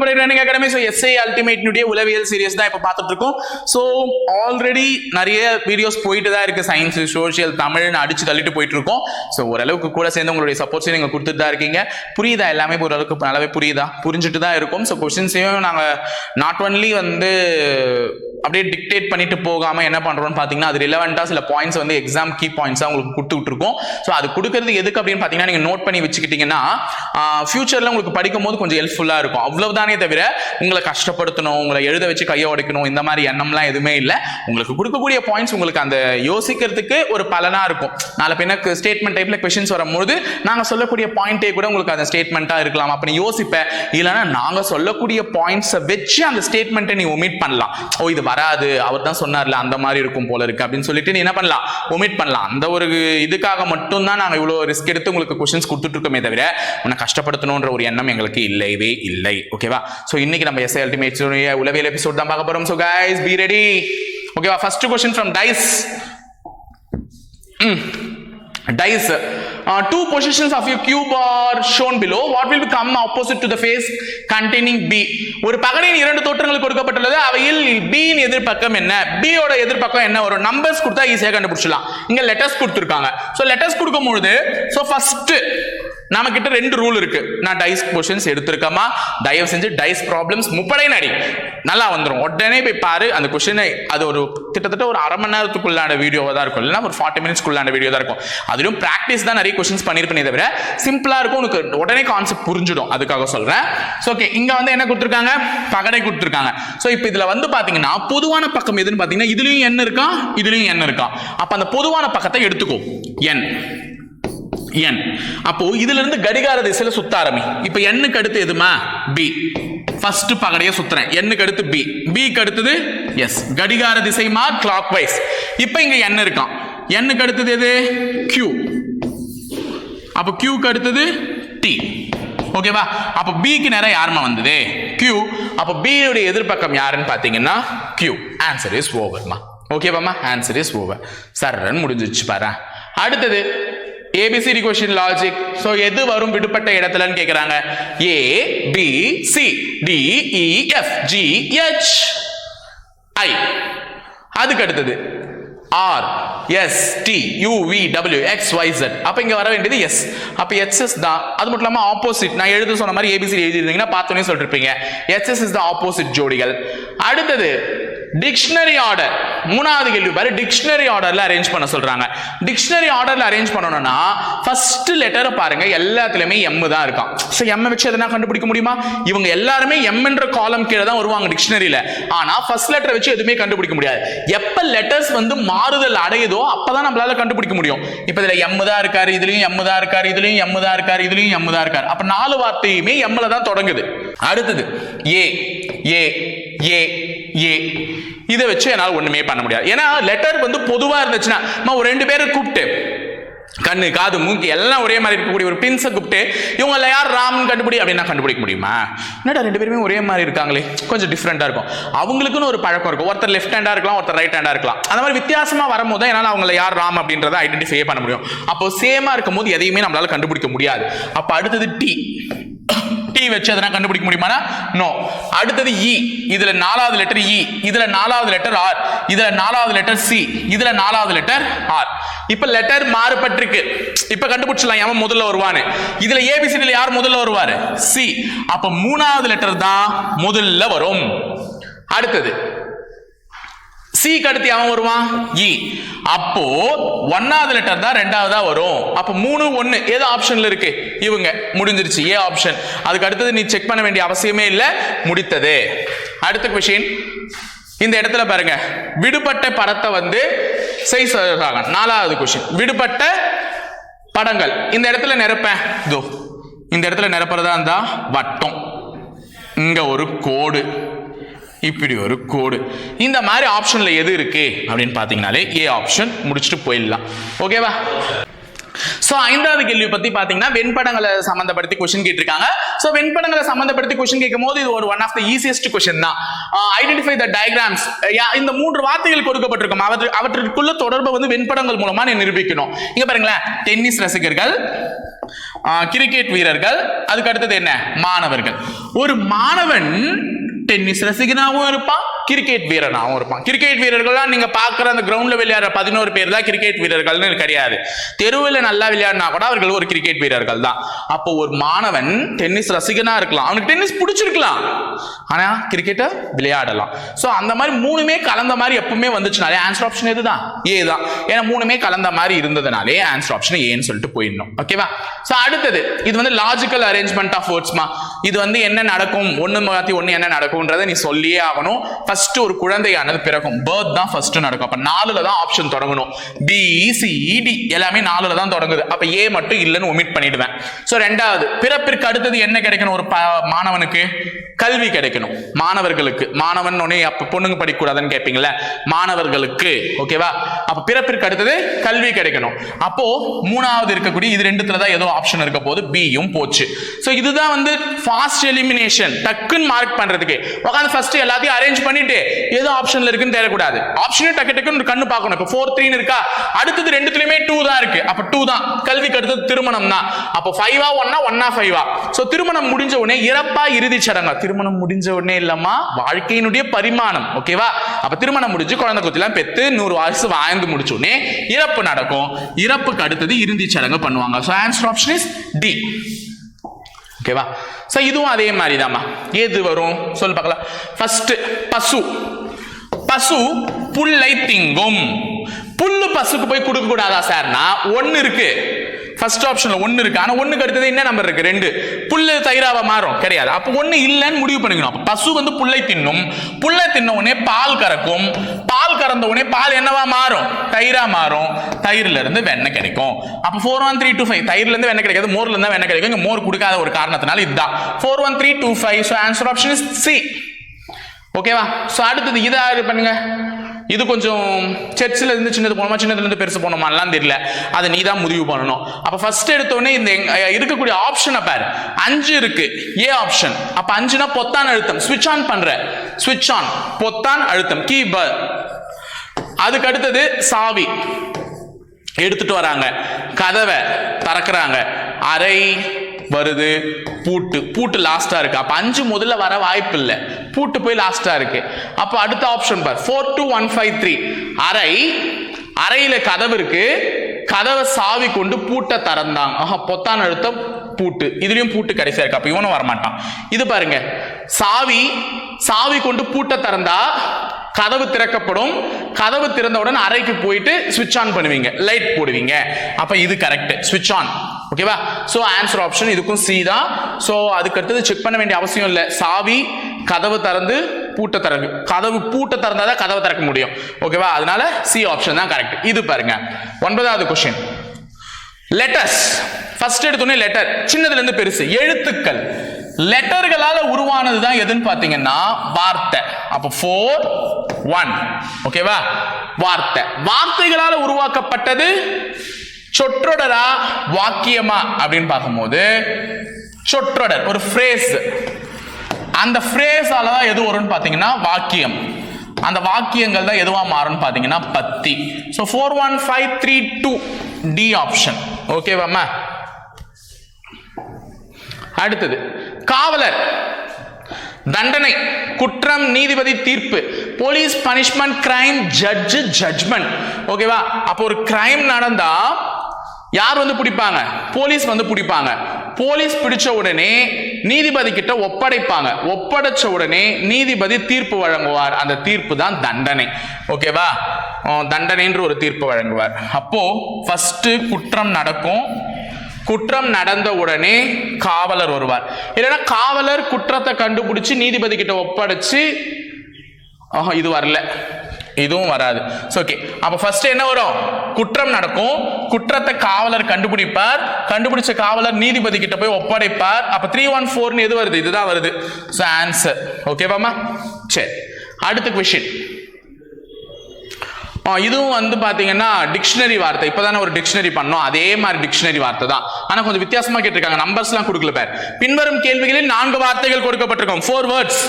Hi welcome running academy so SI அல்டிமேட்னுடைய உளவியல் series தான் இப்போ பார்த்துட்டு இருக்கோம் ஸோ ஆல்ரெடி நிறைய வீடியோஸ் போயிட்டு தான் இருக்கு. சயின்ஸ் சோஷியல் தமிழ்னு அடிச்சு தள்ளிட்டு போயிட்டு இருக்கோம் ஸோ ஓரளவுக்கு கூட சேர்ந்து உங்களுடைய சப்போர்ட்ஸையும் நீங்கள் கொடுத்துட்டு தான் இருக்கீங்க. புரியுதா? எல்லாமே ஓரளவுக்கு நல்லாவே புரியுதா? புரிஞ்சுட்டு தான் இருக்கும். ஸோ கொஸ்டின்ஸையும் நாங்கள் நாட் ஒன்லி வந்து அப்படியே டிக்டேட் பண்ணிட்டு போகாம என்ன பண்றோம்னு பாத்தீங்கன்னா அது ரிலவெண்டா சில பாயிண்ட்ஸ் வந்து எக்ஸாம் கீ பாயிண்ட்ஸா உங்களுக்கு கொடுத்துட்டு இருக்கோம் ஸோ அது கொடுக்கறது எதுக்கு அப்படின்னு பாத்தீங்கன்னா நீங்க நோட் பண்ணி வச்சுக்கிட்டீங்கன்னா ஃபியூச்சர்ல உங்களுக்கு படிக்கும் போது கொஞ்சம் ஹெல்ப்ஃபுல்லா இருக்கும். அவ்வளவுதானே தவிர உங்களை கஷ்டப்படுத்தணும் உங்களை எழுத வச்சு கையை உடைக்கணும் இந்த மாதிரி எண்ணம்லாம் எதுவுமே இல்லை. உங்களுக்கு கொடுக்கக்கூடிய பாயிண்ட்ஸ் உங்களுக்கு அந்த யோசிக்கிறதுக்கு ஒரு பலனா இருக்கும். நாளை பின்ன ஸ்டேட்மெண்ட் டைப்ல கொஷின்ஸ் வரும்போது நாங்க சொல்லக்கூடிய பாயிண்டே கூட உங்களுக்கு அந்த ஸ்டேட்மெண்ட்டா இருக்கலாம். அப்ப நீ இல்லைன்னா நாங்க சொல்லக்கூடிய பாயிண்ட்ஸை வச்சு அந்த ஸ்டேட்மெண்ட்டை நீ ஒமிட் பண்ணலாம். ஓ இது வராது. அவர் தான் சொன்னார்ல அந்த மாதிரி இருக்கும் போல இருக்கு அப்படின்னு சொல்லிட்டு நீ என்ன பண்ணலாம்? ஒமிட் பண்ணலாம். அந்த ஒரு இதுக்காக மட்டும்தான் நாங்கள் இவ்வளோ ரிஸ்க் எடுத்து உங்களுக்கு கொஸ்டின்ஸ் கொடுத்துட்டு இருக்கோமே தவிர உன்னை கஷ்டப்படுத்தணுன்ற ஒரு எண்ணம் எங்களுக்கு இல்லவே இல்லை. ஓகேவா ஸோ இன்னைக்கு நம்ம எஸ்ஐ அல்டிமேட் உளவியல் எபிசோட் தான் பார்க்க போறோம். ஸோ கைஸ் பி ரெடி ஓகேவா ஃபர்ஸ்ட் கொஸ்டின் ஃப்ரம் டைஸ் ம். Dice uh, two positions of your cube are shown below. What will become opposite to the face? Containing b. ஒரு பகலின் இரண்டு தோற்றங்கள் கொடுக்கப்பட்டுள்ளது. அவையில் b இன் எதிர்பக்கம் என்ன? B எதிர்பக்கம் என்ன வரும்? நம்பர்ஸ் கொடுத்தா ஈஸியாக கண்டுபிடிச்சிடலாம். இங்க லெட்டர்ஸ் கொடுத்துருக்காங்க. ஸோ லெட்டர்ஸ் கொடுக்கும் பொழுது ஸோ ஃபர்ஸ்ட் நம்ம கிட்ட ரெண்டு ரூல் இருக்கு. நான் டைஸ் கொஷின்ஸ் எடுத்திருக்கமா தயவு செஞ்சு டைஸ் ப்ராப்ளம்ஸ் முப்படை நடி. நல்லா வந்துடும் உடனே போய் பாரு. அந்த கொஷினை அது ஒரு கிட்டத்தட்ட ஒரு அரை மணி நேரத்துக்குள்ளான வீடியோவாக தான் இருக்கும். இல்லைன்னா ஒரு ஃபார்ட்டி மினிட்ஸ்க்குள்ளான வீடியோ தான் இருக்கும். அதுலையும் ப்ராக்டிஸ் தான் நிறைய கொஷின்ஸ் பண்ணியிருப்பேனே தவிர சிம்பிளாக இருக்கும். உனக்கு உடனே கான்செப்ட் புரிஞ்சிடும். அதுக்காக சொல்கிறேன் ஸோ ஓகே இங்கே வந்து என்ன கொடுத்துருக்காங்க? பகடை கொடுத்துருக்காங்க. ஸோ இப்போ இதில் வந்து பார்த்தீங்கன்னா பொதுவான பக்கம் எதுன்னு பார்த்தீங்கன்னா இதுலையும் எண் இருக்கா? இதுலையும் எண் இருக்கா? அப்போ அந்த பொதுவான பக்கத்தை எடுத்துக்கோ. எண் என் அப்போ இதுல இருந்து கடிகார திசையில சுத்த ஆரம்பி. இப்ப எண்ணுக்கு அடுத்து எதுமா? பி ஃபர்ஸ்ட் பகடையை சுத்துறேன். எண்ணுக்கு அடுத்து பி பிக்கு அடுத்தது எஸ் கடிகார திசைமா கிளாக் வைஸ் இப்போ இங்க எண் இருக்கான் எண்ணுக்கு அடுத்தது எது? கியூ அப்போ கியூக்கு அடுத்தது டி ஓகேவா அப்போ பிக்கு நேரம் யாருமா வந்தது? கியூ அப்போ பியுடைய எதிர்பக்கம் யாருன்னு பார்த்தீங்கன்னா கியூ ஆன்சர் இஸ் ஓவர்மா ஓகேவாம்மா ஆன்சர் இஸ் ஓவர் சரன் முடிஞ்சிச்சு பாரு அடுத்தது ஏபிசிடி கொஸ்டின் லாஜிக் ஸோ எது வரும் விடுபட்ட இடத்துலன்னு கேட்குறாங்க A B C D E e, F G H I அதுக்கு அடுத்தது. R S T U V W X Y Z அப்போ இங்கே வர வேண்டியது எஸ் அப்போ எச்எஸ் தான். அது மட்டும் இல்லாமல் ஆப்போசிட் நான் எழுத சொன்ன மாதிரி ஏபிசி எழுதிருந்தீங்கன்னா பார்த்தோன்னே சொல்லிருப்பீங்க. H S is the opposite ஜோடிகள். அடுத்தது டிக்ஷனரி ஆர்டர் மூணாவது கேள்வி பாரு. டிக்ஷனரி ஆர்டர்ல அரேஞ்ச் பண்ண சொல்றாங்க. டிக்ஷனரி ஆர்டர்ல அரேஞ்ச் பண்ணணும்னா ஃபர்ஸ்ட் லெட்டரை பாருங்க எல்லாத்துலயுமே எம் தான் இருக்கான் ஸோ எம் வச்சு எதனா கண்டுபிடிக்க முடியுமா? இவங்க எல்லாருமே எம்ன்ற காலம் கீழே தான் வருவாங்க டிக்ஷனரியில ஆனா ஃபர்ஸ்ட் லெட்டர் வச்சு எதுவுமே கண்டுபிடிக்க முடியாது. எப்ப லெட்டர்ஸ் வந்து மாறுதல் அடையுதோ அப்பதான் நம்மளால கண்டுபிடிக்க முடியும். இப்போ இதுல எம் தான் இருக்காரு இதுலயும் எம் தான் இருக்காரு இதுலயும் எம் தான் இருக்காரு இதுலயும் எம் தான் இருக்காரு. அப்ப நாலு வார்த்தையுமே எம்ல தான் தொடங்குது. அடுத்தது ஏ ஏ ஏ ஏ. இதை வச்சு என்னால் ஒன்றுமே பண்ண முடியாது. ஏன்னா லெட்டர் வந்து பொதுவாக இருந்துச்சுன்னா ஒரு ரெண்டு பேரை கூப்பிட்டு கண்ணு காது மூக்கு எல்லாம் ஒரே மாதிரி இருக்கக்கூடிய ஒரு பின்ஸை கூப்பிட்டு இவங்கள யார் ராம்னு கண்டுபிடி அப்படின்னா கண்டுபிடிக்க முடியுமா? என்னடா ரெண்டு பேருமே ஒரே மாதிரி இருக்காங்களே. கொஞ்சம் டிஃப்ரெண்டாக இருக்கும். அவங்களுக்குன்னு ஒரு பழக்கம் இருக்கும். ஒருத்தர் லெஃப்ட் ஹேண்டாக இருக்கலாம் ஒருத்தர் ரைட் ஹேண்டாக இருக்கலாம். அந்த மாதிரி வித்தியாசமாக வரும்போது தான் என்னால் அவங்கள யார் ராம் அப்படின்றத ஐடென்டிஃபை பண்ண முடியும். அப்போ சேமா இருக்கும் போது எதையுமே நம்மளால் கண்டுபிடிக்க முடியாது. அப்போ அடுத்தது டி டி வச்சு அதனால் கண்டுபிடிக்க முடியுமானா? நோ அடுத்தது இ இதுல நாலாவது லெட்டர் இ e. இதுல நாலாவது லெட்டர் ஆர் இதுல நாலாவது லெட்டர் சி இதுல நாலாவது லெட்டர் ஆர் இப்ப லெட்டர் மாறுபட்டிருக்கு. இப்ப கண்டுபிடிச்சலாம் எவன் முதல்ல வருவான்னு. இதுல ஏபிசிடில யார் முதல்ல வருவாரு? சி அப்ப மூணாவது லெட்டர் தான் முதல்ல வரும். அடுத்தது. சிக்கு அடுத்து அவன் வருவான் இ e. அப்போ ஒன்னாவது லெட்டர் தான் ரெண்டாவதா வரும். அப்போ மூணு ஒன்னு ஏதோ ஆப்ஷன்ல இருக்கு. இவங்க முடிஞ்சிருச்சு. ஏ ஆப்ஷன் அதுக்கு அடுத்தது நீ செக் பண்ண வேண்டிய அவசியமே இல்லை. முடித்தது. அடுத்த கொஷின் இந்த இடத்துல பாருங்க. விடுபட்ட படத்தை வந்து செய் சொல்றாங்க நாலாவது கொஷின் விடுபட்ட படங்கள். இந்த இடத்துல நிரப்பேன். இதோ இந்த இடத்துல நிரப்புறதா இருந்தா வட்டம். இங்க ஒரு கோடு. இப்படி ஒரு கோடு இந்த மாதிரி ஆப்ஷன்ல எது இருக்கு? அப்படின்னு பாத்தீங்கன்னாலே ஏ ஆப்ஷன் முடிச்சுட்டு போயிடலாம். ஓகேவா ஸோ ஐந்தாவது கேள்வி பத்தி பாத்தீங்கன்னா வெண்படங்களை சம்மந்தப்படுத்தி கொஸ்டின் கேட்டிருக்காங்க. ஸோ வெண்படங்களை சம்மந்தப்படுத்தி கொஸ்டின் கேட்கும் போது இது ஒரு one of the easiest question தான். ஐடென்டிஃபை த டயக்ராம்ஸ் இந்த மூன்று வார்த்தைகள் கொடுக்கப்பட்டிருக்கும். அவற்று அவற்றுக்குள்ள தொடர்பை வந்து வெண்படங்கள் மூலமா நீ நிரூபிக்கணும். இங்க பாருங்களேன். டென்னிஸ் ரசிகர்கள் uh, கிரிக்கெட் வீரர்கள் அதுக்கு அடுத்தது என்ன? மாணவர்கள். ஒரு மாணவன் டென்னிஸ் ரசிகனாகவும் இருப்பான் கிரிக்கெட் வீரனாகவும் இருப்பான். கிரிக்கெட் வீரர்கள்லாம் நீங்கள் பார்க்குற அந்த கிரவுண்டில் விளையாடுற பதினோரு பேர் தான் கிரிக்கெட் வீரர்கள்னு கிடையாது தெருவில் நல்லா விளையாடினா கூட அவர்கள் ஒரு கிரிக்கெட் வீரர்கள் தான். அப்போ ஒரு மாணவன் டென்னிஸ் ரசிகனாக இருக்கலாம். அவனுக்கு டென்னிஸ் பிடிச்சிருக்கலாம். ஆனால் கிரிக்கெட்டை விளையாடலாம். ஸோ அந்த மாதிரி மூணுமே கலந்த மாதிரி எப்பவுமே வந்துச்சுனாலே ஆன்சர் ஆப்ஷன் எதுதான்? ஏ தான். ஏன்னா மூணுமே கலந்த மாதிரி இருந்ததுனாலே ஆன்சர் ஆப்ஷன் ஏன்னு சொல்லிட்டு போயிடணும். ஓகேவா ஸோ அடுத்தது இது வந்து லாஜிக்கல் அரேஞ்ச்மெண்ட் ஆஃப் வேர்ட்ஸ்மா இது வந்து என்ன நடக்கும்? ஒன்று மாற்றி ஒன்று என்ன நடக்கும்ன்றதை நீ சொல்லியே ஆகணும். ஃபர்ஸ்ட் ஒரு குழந்தையானது பிறக்கும். பேர்த் தான் ஃபர்ஸ்ட் நடக்கும். அப்ப நாலுல தான் ஆப்ஷன் தொடங்கணும். பி சி e, e, எல்லாமே நாலுல தான் தொடங்குது. அப்ப ஏ மட்டும் இல்லைன்னு ஒமிட் பண்ணிடுவேன். ஸோ ரெண்டாவது பிறப்பிற்கு அடுத்தது என்ன கிடைக்கணும்? ஒரு மாணவனுக்கு கல்வி கிடைக்கணும். மாணவர்களுக்கு. மாணவன் உடனே அப்ப பொண்ணுங்க படிக்கக்கூடாதுன்னு கேட்பீங்களா மாணவர்களுக்கு. ஓகேவா அப்ப பிறப்பிற்கு அடுத்தது கல்வி கிடைக்கணும். அப்போ மூணாவது இருக்கக்கூடிய இது ரெண்டுத்துல தான் ஏதோ ஆப்ஷன் இருக்க போது பியும் போச்சு. ஸோ இதுதான் வந்து ஃபாஸ்ட் எலிமினேஷன் டக்குன்னு மார்க் பண்றதுக்கு. உட்காந்து ஃபர்ஸ்ட் எல்லாத்தையும் அரேஞ்ச் பண்ணி பண்ணிட்டு ஏதோ ஆப்ஷன்ல இருக்குன்னு தேடக்கூடாது. ஆப்ஷனே டக்கு டக்குன்னு கண்ணு பார்க்கணும். இப்போ ஃபோர் த்ரீன்னு இருக்கா? அடுத்தது ரெண்டுத்துலயுமே டூ தான் இருக்கு. அப்ப டூ தான். கல்விக்கு அடுத்தது திருமணம் தான். அப்போ ஃபைவா ஒன்னா ஒன்னா ஃபைவா ஸோ திருமணம் முடிஞ்ச உடனே இறப்பா இறுதி சடங்கா. திருமணம் முடிஞ்ச உடனே இல்லம்மா வாழ்க்கையினுடைய பரிமாணம். ஓகேவா அப்ப திருமணம் முடிஞ்சு குழந்தை குத்திலாம் பெத்து நூறு வயசு வாழ்ந்து முடிச்ச உடனே இறப்பு நடக்கும். இறப்புக்கு அடுத்தது இறுதி சடங்கு பண்ணுவாங்க. So answer option is D ஓகேவா ஸோ இதுவும் அதே மாதிரி தாம்மா ஏது வரும்? சொல்லு பார்க்கலாம். ஃபர்ஸ்ட் பசு. பசு புல்லை திங்கும். புல்லு பசுக்கு போய் கொடுக்க கூடாதா சார்னா ஒன்னு இருக்கு. ஃபர்ஸ்ட் ஆப்ஷன்ல ஒன்னு இருக்கு. ஆனா ஒண்ணுக்கு அடுத்தது என்ன நம்பர் இருக்கு? ரெண்டு. புல்லு தயிராவா மாறும்? கிடையாது. அப்போ ஒண்ணு இல்லைன்னு முடிவு பண்ணிக்கணும். அப்ப பசு வந்து புல்லை தின்னும். புல்லை தின்ன உடனே பால் கறக்கும். பால் கறந்த உடனே பால் என்னவா மாறும்? தயிரா மாறும். தயிர்ல இருந்து வெண்ணெய் கிடைக்கும். அப்ப four one three two five தயிர்ல இருந்து வெண்ணெய் கிடைக்காது மோர்ல இருந்து வெண்ணெய் கிடைக்கும். இங்க மோர் கொடுக்காத ஒரு காரணத்தினால இதுதான். Four one three two five so answer option is C ஓகேவா ஸோ அடுத்தது இதை பண்ணுங்க. இது கொஞ்சம் சர்ச்சில் இருந்து சின்னது போனோமா சின்னதுல இருந்து பெருசு போனோமாலாம் தெரியல. அதை நீ தான் முடிவு பண்ணணும். அப்போ ஃபர்ஸ்ட் எடுத்தோடனே இந்த இருக்கக்கூடிய ஆப்ஷனை பாரு. அஞ்சு இருக்கு. ஏ ஆப்ஷன் அப்போ அஞ்சுனா பொத்தான் அழுத்தம். ஸ்விட்ச் ஆன் பண்ற. ஸ்விட்ச் ஆன் பொத்தான் அழுத்தம். கீபர் அதுக்கு அடுத்தது சாவி. எடுத்துட்டு வராங்க. கதவை திறக்கிறாங்க. அறை வருது. பூட்டு. பூட்டு லாஸ்டா இருக்கு. அப்ப அஞ்சு முதல்ல வர வாய்ப்பு இல்லை பூட்டு போய் லாஸ்டா இருக்கு. அப்ப அடுத்த ஆப்ஷன் பார். Four two one five three அறை. அறையில கதவு இருக்கு. கதவை சாவி கொண்டு பூட்டை திறந்தாங்க ஆஹா பொத்தான் அழுத்தம். பூட்டு. இதுலயும் பூட்டு கடைசியா இருக்கு. அப்ப இவனும் வரமாட்டான். இது பாருங்க. சாவி சாவி கொண்டு பூட்டை திறந்தா கதவு திறக்கப்படும். கதவு திறந்தவுடன் அறைக்கு போயிட்டு சுவிட்ச் ஆன் பண்ணுவீங்க. லைட் போடுவீங்க. அப்ப இது கரெக்ட் சுவிட்ச் ஆன் ஓகேவா ஸோ ஆன்சர் ஆப்ஷன் இதுக்கும் சி தான். ஸோ அதுக்கு அடுத்தது செக் பண்ண வேண்டிய அவசியம் இல்லை. சாவி கதவு திறந்து பூட்டை திறக்கு கதவு பூத்திறந்தால் தான் கதவை திறக்க முடியும். ஓகேவா அதனால சி ஆப்ஷன் தான் கரெக்ட் இது பாருங்க. ஒன்பதாவது கொஸ்டின் லெட்டர்ஸ் ஃபர்ஸ்ட் எடுத்தோடனே லெட்டர் சின்னதுலேருந்து பெருசு. எழுத்துக்கள். லெட்டர்களால் உருவானது தான் எதுன்னு பார்த்தீங்கன்னா வார்த்தை. அப்போ ஃபோர் ஒன் ஓகேவா வார்த்தை. வார்த்தைகளால் உருவாக்கப்பட்டது சொற்றொடரா வாக்கியமா அப்படின்னு பார்க்கும்போது சொற்றொடர் ஒரு ஃப்ரேஸ் அந்த ஃப்ரேஸால தான் எது வரும்னு பார்த்தீங்கன்னா வாக்கியம். அந்த வாக்கியங்கள் தான் எதுவாக மாறும்னு பார்த்தீங்கன்னா பத்தி. So four one five three two D option ஓகேவாம்மா அடுத்தது காவலர். தண்டனை குற்றம் நீதிபதி தீர்ப்பு. Police punishment crime judge judgment ஓகேவா அப்போ ஒரு கிரைம் நடந்தா யார் வந்து பிடிப்பாங்க? போலீஸ் வந்து பிடிப்பாங்க. போலீஸ் பிடிச்ச உடனே நீதிபதி கிட்ட ஒப்படைப்பாங்க. ஒப்படைச்ச உடனே நீதிபதி தீர்ப்பு வழங்குவார். அந்த தீர்ப்பு தான் தண்டனை. ஓகேவா தண்டனைன்ற ஒரு தீர்ப்பு வழங்குவார். அப்போ ஃபர்ஸ்ட் குற்றம் நடக்கும். குற்றம் நடந்த உடனே காவலர் வருவார். இல்லைன்னா காவலர் குற்றத்தை கண்டுபிடிச்சு நீதிபதி கிட்ட ஒப்படைச்சு ஆஹா இது வரல. இதுவும் வராது. ஓகே அப்ப ஃபர்ஸ்ட் என்ன வரும்? குற்றம் நடக்கும். குற்றத்தை காவலர் கண்டுபிடிப்பார். கண்டுபிடிச்ச காவலர் நீதிபதி கிட்ட போய் ஒப்படைப்பார். அப்ப த்ரீ ஒன் ஃபோர்னு எது வருது? இதுதான் வருது. ஸோ ஆன்சர் ஓகேவாமா சரி. அடுத்த கொஷின் இதுவும் வந்து பார்த்தீங்கன்னா டிக்ஷனரி வார்த்தை. இப்போ தானே ஒரு டிக்ஷனரி பண்ணோம். அதே மாதிரி டிக்ஷனரி வார்த்தை தான். ஆனால் கொஞ்சம் வித்தியாசமாக கேட்டிருக்காங்க. நம்பர்ஸ்லாம் கொடுக்கல பேர். பின்வரும் கேள்விகளில் நான்கு வார்த்தைகள் கொடுக்கப்பட்டிருக்கும். ஃபோர் வேர்ட்ஸ்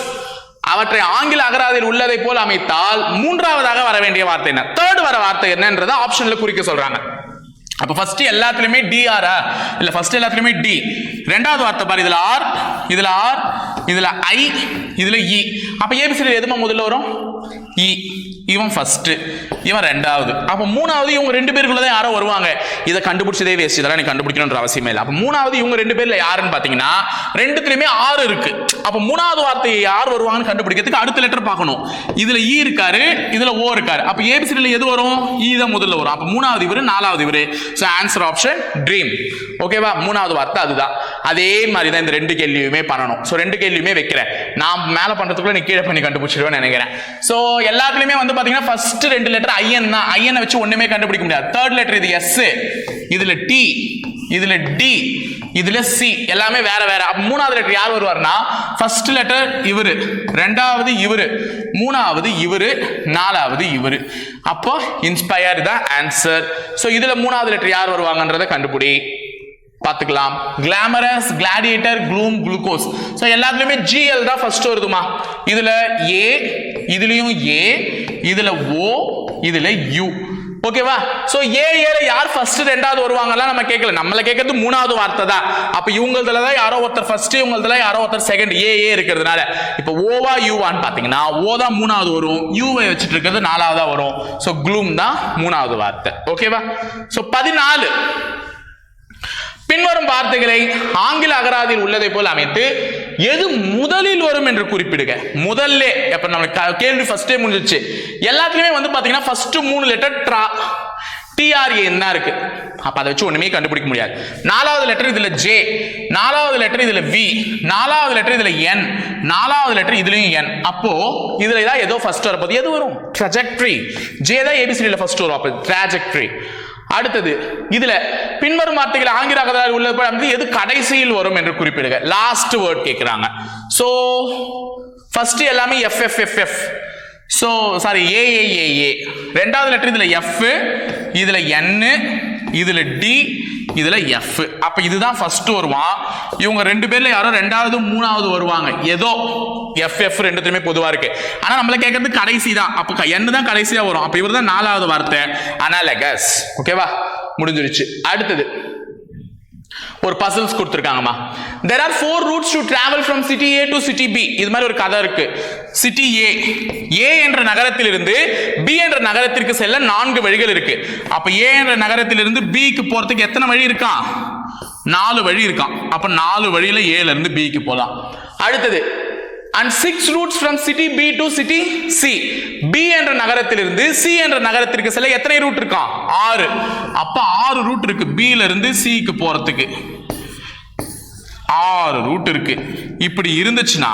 அவற்றை ஆங்கில அகராதியில் உள்ளதை போல் அமைத்தால் மூன்றாவதாக வர வேண்டிய வார்த்தை என்ன? தேர்ட் வர வார்த்தை என்னன்றதை ஆப்ஷன்ல குறிக்க சொல்றாங்க. அப்ப ஃபர்ஸ்ட் எல்லாத்துலயுமே டி ஆரா இல்ல ஃபர்ஸ்ட் எல்லாத்துலயுமே டி ரெண்டாவது வார்த்தை பாரு இதுல ஆர் இதுல ஆர் இதுல ஐ இதுல இ அப்ப ஏபிசிடி எதுமா முதல்ல வரும்? இ இவன் ஃபர்ஸ்ட் இவன் ரெண்டாவது. அப்ப மூணாவது இவங்க ரெண்டு பேருக்குள்ள தான் யாரோ வருவாங்க. இதை கண்டுபிடிச்சதே வேஸ்ட் இதெல்லாம் நீ கண்டுபிடிக்கணுன்ற அவசியமே இல்லை. அப்ப மூணாவது இவங்க ரெண்டு பேர்ல யாருன்னு பாத்தீங்கன்னா ரெண்டுத்துலயுமே ஆறு இருக்கு. அப்ப மூணாவது வார்த்தையை யார் வருவாங்கன்னு கண்டுபிடிக்கிறதுக்கு அடுத்த லெட்டர் பார்க்கணும். இதுல இ இருக்காரு இதுல ஓ இருக்காரு. அப்ப ஏபிசிடில எது வரும்? இ தான் முதல்ல வரும். அப்ப மூணாவது இவர் நாலாவது இவர். ஸோ ஆன்சர் ஆப்ஷன் ட்ரீம் ஓகேவா மூணாவது வார்த்தை அதுதான். அதே மாதிரி தான் இந்த ரெண்டு கேள்வியுமே பண்ணணும். ஸோ ரெண்டு கேள்வியுமே வைக்கிறேன். நான் மேலே பண்றதுக்குள்ள நீ கீழே பண்ணி கண்டுபிடிச்சிடுவேன்னு நினைக்கிறேன். ஸோ எல்லாத்துலயுமே வந்து பாத்தீங்கன்னா ஃபர்ஸ்ட் ரெண்டு லெட்டர் ஐஎன் தான். ஐஎன் வச்சு ஒண்ணுமே கண்டுபிடிக்க முடியாது. தேர்ட் லெட்டர் இது எஸ் இதுல டி இதுல டி இதுல சி எல்லாமே வேற வேற. மூணாவது லெட்டர் யார் வருவார்னா ஃபர்ஸ்ட் லெட்டர் இவரு ரெண்டாவது இவரு மூணாவது இவரு நாலாவது இவரு. அப்போ இன்ஸ்பயர் தான் ஆன்சர் ஸோ இதுல மூணாவது லெட்டர் யார் வருவாங்கன்றதை கண்டுபிடி. பார்த்துக்கலாம். Glamorous gladiator gloom glucose so எல்லாத்துலேயுமே ஜிஎல் தான் ஃபர்ஸ்ட் வருதுமா? இதுல ஏ இதுலயும் ஏ இதுல ஓ இதுல யூ ஓகேவா? சோ ஏ ஏழு யார் ஃபர்ஸ்ட் ரெண்டாவது வருவாங்கலாம் நம்ம கேட்கல. நம்மள கேட்கறது மூணாவது வார்த்தை தான். அப்ப இவங்களதுல தான் யாரோ ஒருத்தர் ஃபர்ஸ்ட் இவங்களதுல யாரோ ஒருத்தர் செகண்ட் ஏ ஏ இருக்கிறதுனால. இப்ப ஓவா யூவான்னு பாத்தீங்கன்னா ஓ தான் மூணாவது வரும் யூவை வச்சுட்டு இருக்கிறது நாலாவதா வரும். சோ க்ளூம் தான் மூணாவது வார்த்தை. ஓகேவா? சோ பதினாலு. பின்வரும் வார்த்தைகளை ஆங்கில அகராதியில் உள்ளதை போல் அமைத்து எது முதலில் வரும் என்று குறிப்பிடுங்க முதல்ல இப்ப நம்ம க- கேள்வி ஃபர்ஸ்டே முடிஞ்சிச்சு எல்லாத்துலயுமே வந்து பாத்தீங்கன்னா ஃபர்ஸ்ட் மூணு லெட்டர் ட்ரா டிஆர்ஏ என்ன இருக்கு. அப்ப அதை வச்சு ஒண்ணுமே கண்டுபிடிக்க முடியாது. நாலாவது லெட்டர் இதுல ஜே நாலாவது லெட்டர் இதுல வி நாலாவது லெட்டர் இதுல என் நாலாவது லெட்டர் இதுலயும் என் அப்போ இதுல தான் ஏதோ ஃபர்ஸ்ட் வரப்போது எது வரும்? ட்ரஜெக்ட்ரி ஜே தான் ஏபிசிடியில் ஃபர்ஸ்ட் வரும். அப்போ ட்ராஜெக்ட்ரி அடுத்தது இதுல பின்வரும் வார்த்தைகள் ஆங்கில அகராதியில் உள்ள எது கடைசியில் வரும் என்று குறிப்பிடுக. லாஸ்ட் வேர்ட் கேட்கிறாங்க சோ ஃபர்ஸ்ட் எல்லாமே F F F F so sorry ஏஏஏஏ ரெண்டாவது லெட்டர் இதுல எஃப் இதுல என் இதுல டி இதுல எஃப் அப்ப இதுதான் ஃபர்ஸ்ட் வருவான். இவங்க ரெண்டு பேர்ல யாரோ ரெண்டாவது மூணாவது வருவாங்க. ஏதோ எஃப் எஃப் ரெண்டுத்துலயுமே பொதுவா இருக்கு. ஆனா நம்மள கேட்கறது கடைசி தான். அப்ப என்ன தான் கடைசியா வரும். அப்ப இவர் தான் நாலாவது வார்த்தை. அனாலகஸ் ஓகேவா முடிஞ்சிருச்சு. அடுத்தது. ஒரு puzzles கொடுத்துருக்காங்கம்மா. There are four routes to travel from city A to city B இது மாதிரி ஒரு கதை இருக்கு. சிட்டி ஏ ஏ என்ற நகரத்திலிருந்து பி என்ற நகரத்திற்கு செல்ல நான்கு வழிகள் இருக்கு. அப்போ ஏ என்ற நகரத்திலிருந்து பிக்கு போகிறதுக்கு எத்தனை வழி இருக்கான்? நாலு வழி இருக்கான். அப்போ நாலு வழியில் ஏலேருந்து பிக்கு போகலாம் அடுத்தது and six routes from city B to city C B என்ற நகரத்திலிருந்து சி என்ற நகரத்திற்கு செல்ல எத்தனை ரூட் இருக்கான் ஆறு. அப்ப ஆறு ரூட் இருக்கு. பில இருந்து சிக்கு போறதுக்கு. ஆறு ரூட் இருக்கு. இப்படி இருந்துச்சுன்னா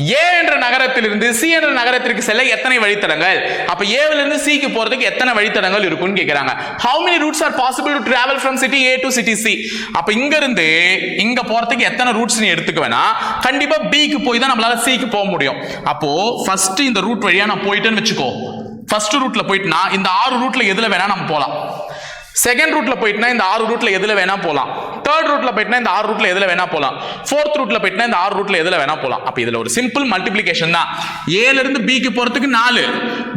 ஏ என்ற நகரத்திலிருந்து சி என்ற நகரத்திற்கு செல்ல எத்தனை வழித்தடங்கள்? அப்ப ஏவில இருந்து சிக்கு போறதுக்கு எத்தனை வழித்தடங்கள் இருக்கும்னு கேக்குறாங்க. How many routes are possible to travel from city A to city C அப்ப இங்க இருந்து இங்க போறதுக்கு எத்தனை ரூட்ஸ் நீ எடுத்துக்க வேணா கண்டிப்பா பிக்கு போய் தான் நம்மளால சிக்கு போக முடியும். அப்போ ஃபர்ஸ்ட் இந்த ரூட் வழியா நான் போயிட்டேன்னு வச்சுக்கோ. ஃபர்ஸ்ட் ரூட்ல போயிட்டுனா இந்த ஆறு ரூட்ல எதுல வேணா நம்ம போலாம். செகண்ட் ரூட்ல போயிட்டுனா இந்த ஆறு ரூட்ல எதுல வேணா போகலாம் தேர்ட் ரூட்ல போயிட்டுனா இந்த ஆறு ரூட்ல எதுல வேணா போகலாம் ஃபோர்த் ரூட்ல போயிட்டுனா இந்த ஆறு ரூட்ல எதுல வேணா போகலாம் அப்ப இதுல ஒரு சிம்பிள் மல்டிபிளிகேஷன் தான். ஏல இருந்து பிக்கு போறதுக்கு நாலு.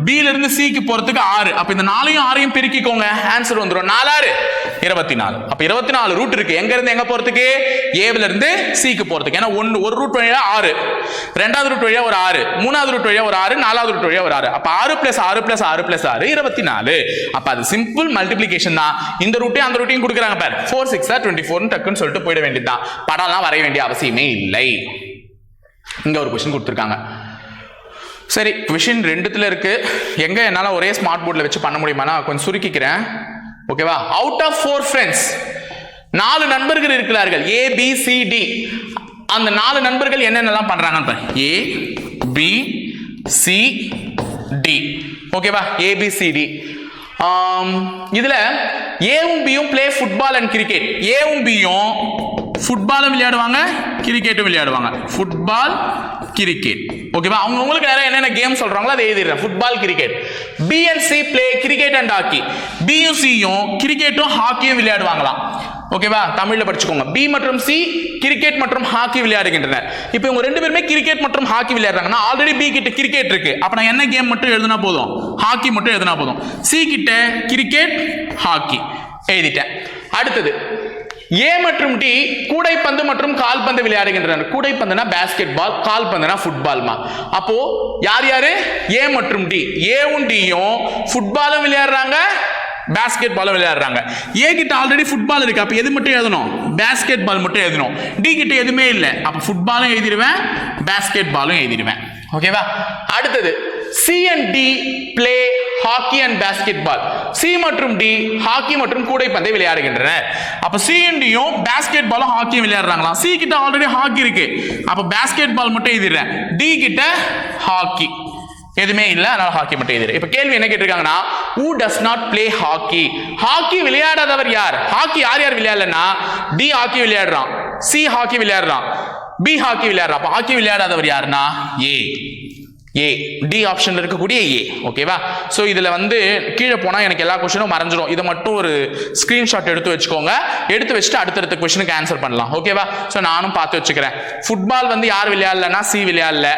பில இருந்து சிக்கு போறதுக்கு ஆறு. அப்ப இந்த நாலையும் ஆறையும் பெருக்கிக்கோங்க. ஆன்சர் வந்துடும் நாலாறு. இருபத்தி நாலு. அப்ப இருபத்தி நாலு ரூட் இருக்கு. எங்க இருந்து எங்க போறதுக்கு? ஏவில இருந்து சிக்கு போறதுக்கு. ஏன்னா ஒன்று ஒரு ரூட் வழியா ஆறு. ரெண்டாவது ரூட் வழியா ஒரு ஆறு. மூணாவது ரூட் வழியா ஒரு ஆறு. நாலாவது ரூட் வழியா ஒரு ஆறு. அப்ப ஆறு பிளஸ் ஆறு பிளஸ் ஆறு பிளஸ் ஆறு இருபத்தி நாலு. அப்ப அது சிம்பிள் மல்டிப்ளிகேஷன் தான். இந்த ரூட்டையும் அந்த ரூட்டையும் கொடுக்குறாங்க பார். ஃபோர் சிக்ஸ் டுவெண்ட்டி ஃபோர்னு டக்குன்னு சொல்லிட்டு போயிட வேண்டியதுதான். படம்லாம் வரைய வேண்டிய அவசியமே இல்லை. இங்க ஒரு கொஸ்டின் கொடுத்துருக்காங்க. சரி விஷன் ரெண்டுத்துல இருக்கு. எங்க என்னால ஒரே ஸ்மார்ட் போர்டில் வச்சு பண்ண முடியுமா நான் கொஞ்சம் சுருக்கிக்கிறேன். ஓகேவா அவுட் ஆஃப் ஃபோர் ஃப்ரெண்ட்ஸ் நாலு நண்பர்கள் இருக்கிறார்கள். ஏ பி சி டி அந்த நாலு நண்பர்கள் என்னென்னலாம் பண்ணுறாங்க ஏ பி சி டி ஓகேவா ஏ பி சி டி ஏவும் பியும் ப்ளே ஃபுட்பால் அண்ட் கிரிக்கெட் ஏவும் பியும் ஃபுட்பாலும் விளையாடுவாங்க கிரிக்கெட்டும் விளையாடுவாங்க. ஃபுட்பால் கிரிக்கெட் ஓகேவா அவங்க உங்களுக்கு நிறைய என்னென்ன கேம் சொல்றாங்களோ அதை எழுதிடுறேன். Football cricket B and C play play cricket and hockey பியூசியும் கிரிக்கெட்டும் ஹாக்கியும் விளையாடுவாங்களாம். ஓகேவா தமிழ்ல படிச்சுக்கோங்க. பி மற்றும் சி கிரிக்கெட் மற்றும் ஹாக்கி விளையாடுகின்றனர். இப்போ இவங்க ரெண்டு பேருமே கிரிக்கெட் மற்றும் ஹாக்கி விளையாடுறாங்கன்னா ஆல்ரெடி பி கிட்ட கிரிக்கெட் இருக்கு. அப்ப நான் என்ன கேம் மட்டும் எழுதுனா போதும்? ஹாக்கி மட்டும் எழுதுனா போதும். சி கிட்ட கிரிக்கெட் ஹாக்கி எழுதிட்டேன். அடுத்தது ஏ மற்றும் டி கூடைப்பந்து மற்றும் கால்பந்து விளையாடுகின்றனர். கூடைப்பந்துனா பேஸ்கெட் பால் கால்பந்துனா ஃபுட்பால்மா அப்போ யார் யாரு? ஏ மற்றும் டி ஏவும் டியும் ஃபுட்பாலும் விளையாடுறாங்க பேஸ்கெட் பாலும் விளையாடுறாங்க. ஏ கிட்ட ஆல்ரெடி ஃபுட்பால் இருக்கு. அப்போ எது மட்டும் எழுதணும்? பேஸ்கெட் பால் மட்டும் எழுதணும். டி கிட்ட எதுவுமே இல்லை. அப்போ ஃபுட்பாலும் எழுதிடுவேன் பேஸ்கெட் பாலும் எழுதிடுவேன் ஓகேவா அடுத்தது. C and D play hockey and basketball C மற்றும் டி ஹாக்கி மற்றும் கூடைப்பந்தை விளையாடுகின்றனர் அப்ப சி அண்ட் டியும் பேஸ்கெட் பாலும் ஹாக்கியும் விளையாடுறாங்களா சி கிட்ட ஆல்ரெடி ஹாக்கி இருக்கு. அப்ப பேஸ்கெட் பால் மட்டும் எழுதிடுறேன் டி கிட்ட ஹாக்கி எதுவுமே இல்ல. அதனால ஹாக்கி மட்டும் எழுதிரு இப்ப கேள்வி என்ன கேட்டிருக்காங்கன்னா who does not play hockey hockey விளையாடாதவர் யார்? ஹாக்கி யார் யார் விளையாடலன்னா டி ஹாக்கி விளையாடுறான். சி ஹாக்கி விளையாடுறான். பி ஹாக்கி விளையாடுறான். அப்ப ஹாக்கி விளையாடாதவர் யாருன்னா ஏ ஏ டி ஆப்ஷன்ல இருக்கக்கூடிய ஏ ஓகேவா ஸோ இதில் வந்து கீழே போனால் எனக்கு எல்லா கொஸ்டினும் மறைஞ்சிரும். இதை மட்டும் ஒரு ஸ்க்ரீன்ஷாட் எடுத்து வச்சுக்கோங்க. எடுத்து வச்சுட்டு அடுத்தடுத்த கொஸ்டினுக்கு ஆன்சர் பண்ணலாம். ஓகேவா ஸோ நானும் பார்த்து வச்சுக்கிறேன். ஃபுட்பால் வந்து யார் விளையாடலன்னா சி விளையாடல.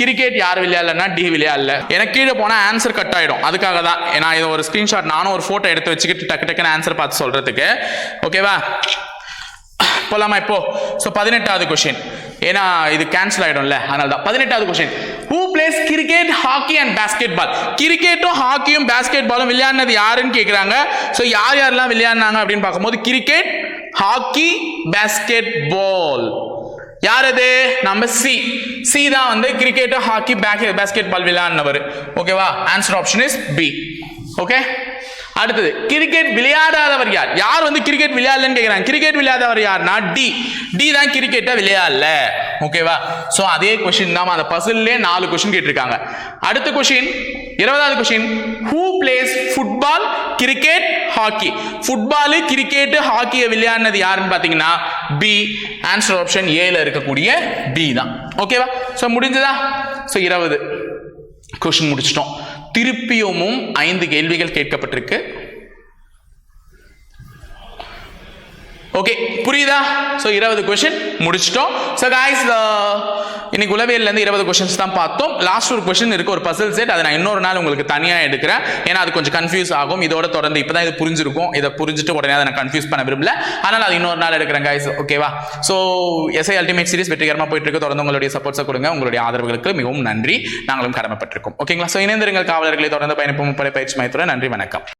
கிரிக்கெட் யார் விளையாடலன்னா டி விளையாடல. எனக்கு கீழே போனால் ஆன்சர் கட் ஆகிடும் அதுக்காக தான். நான் இதை ஒரு ஸ்க்ரீன்ஷாட் நானும் ஒரு ஃபோட்டோ எடுத்து வச்சுக்கிட்டு டக்கு டக்குன்னு ஆன்சர் பார்த்து சொல்கிறதுக்கு ஓகேவா போலாமா இப்போ? ஸோ பதினெட்டாவது கொஷின் ஏன்னா இது கேன்சல் ஆயிடும்ல. அதனால தான் பதினெட்டாவது question who plays cricket hockey and basketball கிரிக்கெட்டும் ஹாக்கியும் பேஸ்கெட் பாலும் விளையாடினது யாருன்னு கேட்குறாங்க ஸோ யார் யாரெல்லாம் விளையாடினாங்க அப்படின்னு பார்க்கும்போது கிரிக்கெட் ஹாக்கி பேஸ்கெட் பால் யார் அது? நம்ம சி சி தான் வந்து கிரிக்கெட்டும் ஹாக்கி பேஸ்கெட் பால் விளையாடினவர் ஓகேவா answer option is B okay அடுத்தது கிரிக்கெட் விளையாடாதவர் யார்? யார் வந்து கிரிக்கெட் விளையாடலன்னு கேட்குறாங்க கிரிக்கெட் விளையாடாதவர் யார்னா டி டி தான் கிரிக்கெட்டை விளையாடல. ஓகேவா ஸோ அதே கொஷின் தான் அந்த பசிலே நாலு கொஷின் கேட்டிருக்காங்க. அடுத்த கொஷின் இருபதாவது question who plays football cricket hockey football cricket ஹாக்கியை விளையாடினது யாருன்னு பார்த்தீங்கன்னா பி ஆன்சர் ஆப்ஷன் ஏல இருக்கக்கூடிய பி தான். ஓகேவா ஸோ முடிஞ்சதா? ஸோ இருபது. கொஷின் முடிச்சிட்டோம். திருப்பியமும் ஐந்து கேள்விகள் கேட்கப்பட்டிருக்கு. ஓகே புரியுதா? ஸோ இருபது கொஷின் முடிச்சிட்டோம். ஸோ காய்ஸ் இன்னைக்கு உளவியல்லேருந்து இருபது கொஷின்ஸ் தான் பார்த்தோம். லாஸ்ட் ஒரு கொஷின் இருக்குது ஒரு பசில் செட் அதை நான் இன்னொரு நாள் உங்களுக்கு தனியாக எடுக்கிறேன். ஏன்னா அது கொஞ்சம் கன்ஃபியூஸ் ஆகும். இதோட தொடர்ந்து இப்போ தான் இது புரிஞ்சிருக்கும். இதை புரிஞ்சுட்டு உடனே அதை நான் கன்ஃபியூஸ் பண்ண விரும்பல. அதனால் அது இன்னொரு நாள் எடுக்கிறேன் காய்ஸ் ஓகேவா ஸோ எஸ்ஐ அல்டிமேட் சீரிஸ் வெற்றிகரமாக போயிட்டு இருக்கு தொடர்ந்து உங்களுடைய சப்போர்ட்ஸை கொடுங்க. உங்களுடைய ஆதரவுகளுக்கு மிகவும் நன்றி. நாங்களும் கடமைப்பட்டிருக்கோம். ஓகேங்களா ஸோ இணைந்திருங்கள் காவலர்களை தொடர்ந்து பயணிப்போம். பயிற்சி மையத்துடன் நன்றி வணக்கம்.